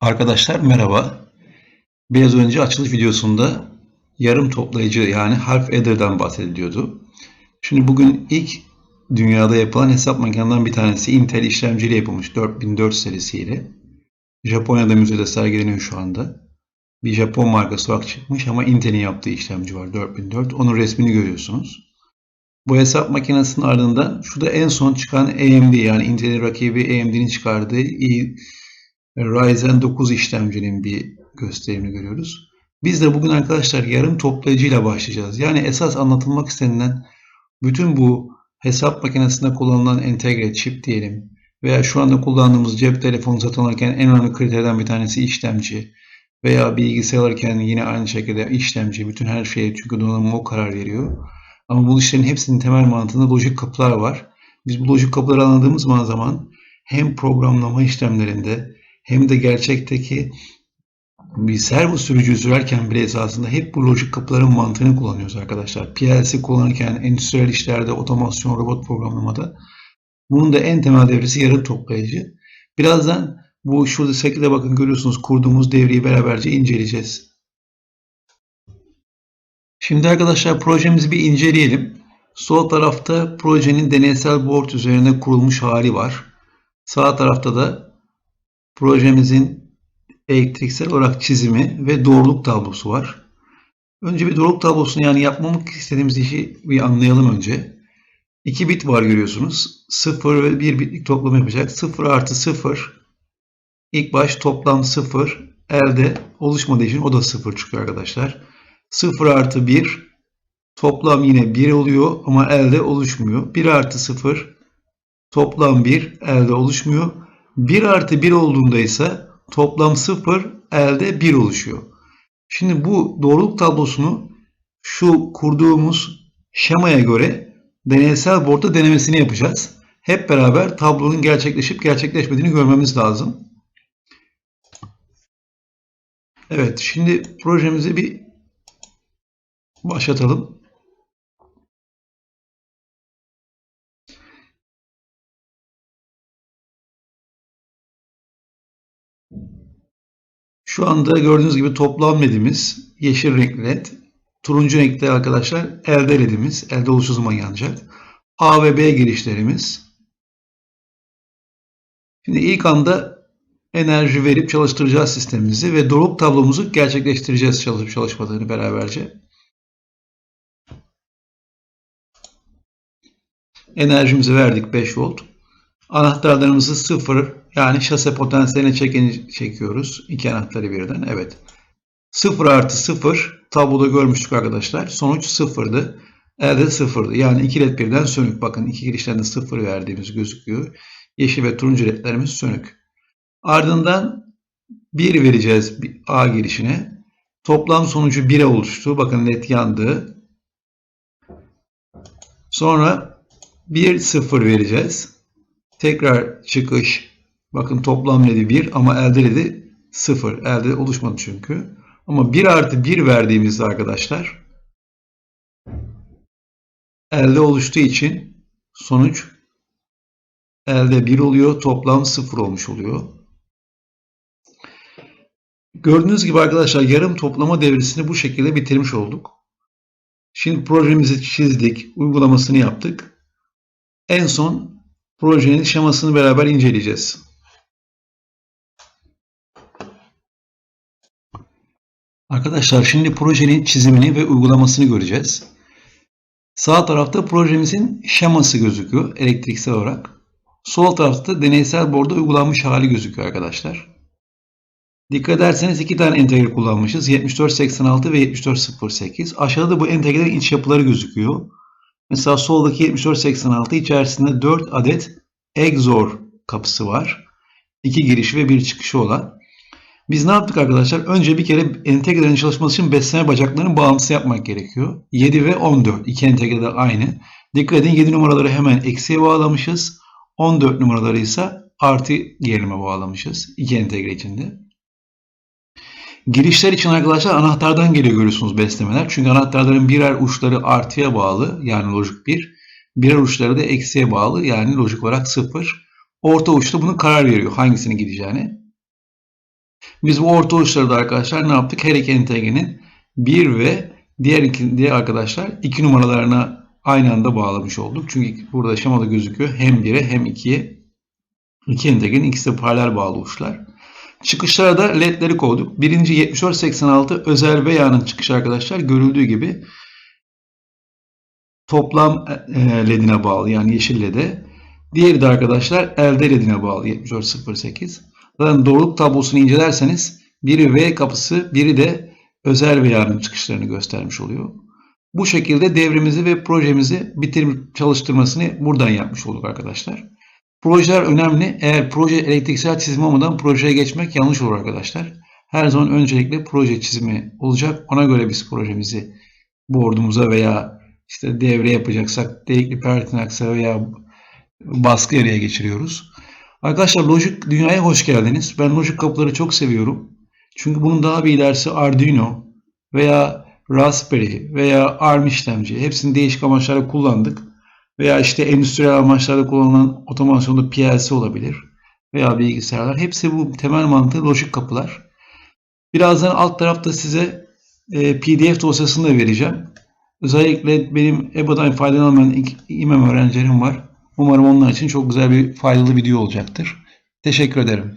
Arkadaşlar merhaba. Biraz önce açılış videosunda yarım toplayıcı yani harf adder'dan bahsediliyordu. Şimdi bugün ilk dünyada yapılan hesap makinelerinden bir tanesi Intel işlemciyle yapılmış 4004 serisiyle. Japonya'da müzede sergileniyor şu anda. Bir Japon markası olarak çıkmış ama Intel'in yaptığı işlemci var 4004. Onun resmini görüyorsunuz. Bu hesap makinesinin ardından şurada en son çıkan AMD yani Intel'in rakibi AMD'nin çıkardığı i- Ryzen 9 işlemcinin bir gösterimini görüyoruz. Biz de bugün arkadaşlar yarım toplayıcıyla başlayacağız. Yani esas anlatılmak istenilen bütün bu hesap makinesinde kullanılan entegre çip diyelim veya şu anda kullandığımız cep telefonu satın alırken en önemli kriterden bir tanesi işlemci veya bilgisayar alırken yine aynı şekilde işlemci bütün her şeye çünkü donanım o karar veriyor. Ama bu işlerin hepsinin temel mantığında lojik kapılar var. Biz bu lojik kapıları anladığımız zaman hem programlama işlemlerinde hem de gerçekteki bir servo sürücü sürerken bile esasında hep bu lojik kapıların mantığını kullanıyoruz arkadaşlar. PLC kullanırken endüstriyel işlerde, otomasyon, robot programlamada bunun da en temel devresi yarım toplayıcı. Birazdan bu şurada şekilde bakın görüyorsunuz kurduğumuz devreyi beraberce inceleyeceğiz. Şimdi arkadaşlar projemizi bir inceleyelim. Sol tarafta projenin deneysel board üzerine kurulmuş hali var. Sağ tarafta da projemizin elektriksel olarak çizimi ve doğruluk tablosu var. Önce bir doğruluk tablosunu yani yapmamız istediğimiz işi bir anlayalım önce. 2 bit var görüyorsunuz. 0 ve 1 bitlik toplam yapacak. 0 artı 0 ilk baş toplam 0 elde oluşmadığı için o da 0 çıkıyor arkadaşlar. 0 artı 1 toplam yine 1 oluyor ama elde oluşmuyor. 1 artı 0 toplam 1 elde oluşmuyor. 1 artı 1 olduğunda ise toplam 0 elde 1 oluşuyor. Şimdi bu doğruluk tablosunu şu kurduğumuz şemaya göre deneysel boardta denemesini yapacağız. Hep beraber tablonun gerçekleşip gerçekleşmediğini görmemiz lazım. Evet, şimdi projemizi bir başlatalım. Şu anda gördüğünüz gibi toplam ledimiz yeşil renkli led. Turuncu renkli arkadaşlar elde ledimiz. Elde oluşu zaman yanacak. A ve B girişlerimiz. Şimdi ilk anda enerji verip çalıştıracağız sistemimizi ve doğruluk tablomuzu gerçekleştireceğiz çalışıp çalışmadığını beraberce. Enerjimizi verdik 5 volt. Anahtarlarımızı 0 yani şase potansiyeline çeken, çekiyoruz. İki anahtarı birden. Evet. 0 artı 0 tabloda görmüştük arkadaşlar. Sonuç 0'dı. Elde 0'dı. Yani iki led birden sönük. Bakın iki girişlerinde 0 verdiğimiz gözüküyor. Yeşil ve turuncu ledlerimiz sönük. Ardından 1 vereceğiz A girişine. Toplam sonucu 1'e oluştu. Bakın led yandı. Sonra 1 0 vereceğiz. Tekrar çıkış. Bakın toplam ledi 1 ama elde ledi 0. Elde oluşmadı çünkü. Ama 1 artı 1 verdiğimizde arkadaşlar elde oluştuğu için sonuç elde 1 oluyor. Toplam 0 olmuş oluyor. Gördüğünüz gibi arkadaşlar yarım toplama devresini bu şekilde bitirmiş olduk. Şimdi projemizi çizdik. Uygulamasını yaptık. En son projenin şemasını beraber inceleyeceğiz. Arkadaşlar şimdi projenin çizimini ve uygulamasını göreceğiz. Sağ tarafta projemizin şeması gözüküyor elektriksel olarak. Sol tarafta deneysel boardda uygulanmış hali gözüküyor arkadaşlar. Dikkat ederseniz iki tane entegre kullanmışız. 7486 ve 7408. Aşağıda bu entegrelerin iç yapıları gözüküyor. Mesela soldaki 7486 içerisinde 4 adet EXOR kapısı var. 2 girişi ve bir çıkışı olan. Biz ne yaptık arkadaşlar? Önce bir kere entegrelerin çalışması için besleme bacaklarının bağlantısı yapmak gerekiyor. 7 ve 14. İki entegre de aynı. Dikkat edin 7 numaraları hemen eksiye bağlamışız. 14 numaraları ise artı gerilime bağlamışız. İki entegre içinde. Girişler için arkadaşlar anahtardan geliyor görüyorsunuz beslemeler. Çünkü anahtarların birer uçları artıya bağlı yani lojik 1. Birer uçları da eksiye bağlı yani lojik olarak 0. Orta uçta bunu karar veriyor hangisini gideceğini. Biz bu orta uçları da arkadaşlar ne yaptık? Her iki entegrenin 1 ve diğer iki diğer arkadaşlar 2 numaralarına aynı anda bağlamış olduk. Çünkü burada şemada gözüküyor. Hem 1'e hem 2'ye. İki entegrenin ikisi de paralel bağlı uçlar. Çıkışlara da ledleri koyduk. Birinci 7486 özel veya'nın çıkışı arkadaşlar görüldüğü gibi toplam e, ledine bağlı yani yeşil lede. Diğeri de arkadaşlar elde ledine bağlı 7408. Doğruluk tablosunu incelerseniz biri V kapısı biri de özel veya'nın çıkışlarını göstermiş oluyor. Bu şekilde devrimizi ve projemizi bitirip çalıştırmasını buradan yapmış olduk arkadaşlar. Projeler önemli. Eğer proje elektriksel çizimi olmadan projeye geçmek yanlış olur arkadaşlar. Her zaman öncelikle proje çizimi olacak. Ona göre biz projemizi board'umuza veya işte devre yapacaksak delikli pertinaksa veya baskı yarıya geçiriyoruz. Arkadaşlar lojik dünyaya hoş geldiniz. Ben lojik kapıları çok seviyorum. Çünkü bunun daha bir ilerisi Arduino veya Raspberry veya ARM işlemci. Hepsini değişik amaçlara kullandık. Veya işte endüstriyel amaçlarda kullanılan otomasyonda PLC olabilir. Veya bilgisayarlar. Hepsi bu temel mantığı lojik kapılar. Birazdan alt tarafta size e, PDF dosyasını da vereceğim. Özellikle benim EBA'dan faydalanabilen İMEM öğrencilerim var. Umarım onlar için çok güzel bir faydalı video olacaktır. Teşekkür ederim.